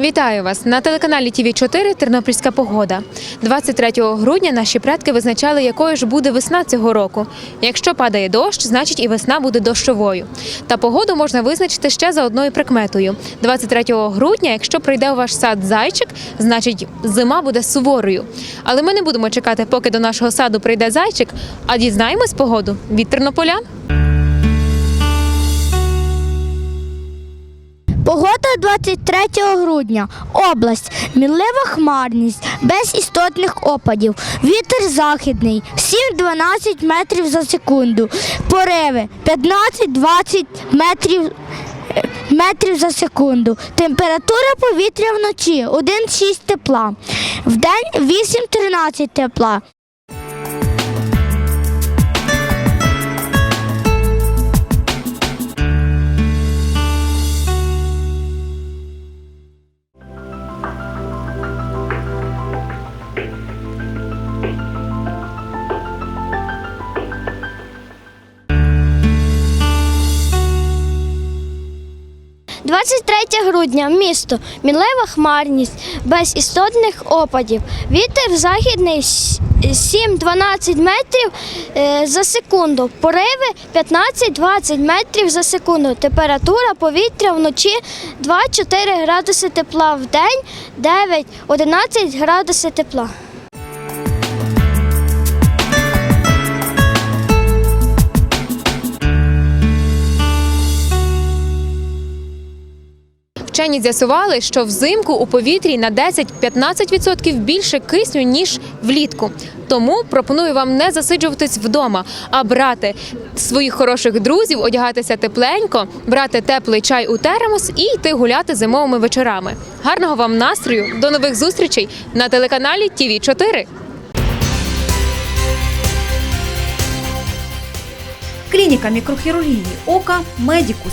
Вітаю вас на телеканалі ТВ 4 Тернопільська погода. 23 грудня наші предки визначали, якою ж буде весна цього року. Якщо падає дощ, значить і весна буде дощовою. Та погоду можна визначити ще за одною прикметою. 23 грудня, якщо прийде у ваш сад зайчик, значить зима буде суворою. Але ми не будемо чекати, поки до нашого саду прийде зайчик, а дізнаємось погоду від тернополян. 23 грудня. Область. Мінлива хмарність, без істотних опадів. Вітер західний 7-12 метрів за секунду. Пориви 15-20 метрів. е, Метрів за секунду. Температура повітря вночі 1,6 тепла. Вдень 8-13 тепла. – 23 грудня. Місто. Мінлива хмарність, без істотних опадів. Вітер західний 7-12 метрів е, за секунду. Пориви 15-20 метрів за секунду. Температура повітря вночі 2-4 градуси тепла. В день 9-11 градуси тепла. Вчені з'ясували, що взимку у повітрі на 10-15% більше кисню, ніж влітку. Тому пропоную вам не засиджуватись вдома, а брати своїх хороших друзів, одягатися тепленько, брати теплий чай у термос і йти гуляти зимовими вечорами. Гарного вам настрою! До нових зустрічей на телеканалі ТІВІ 4 Клініка мікрохірургії ока Медікус.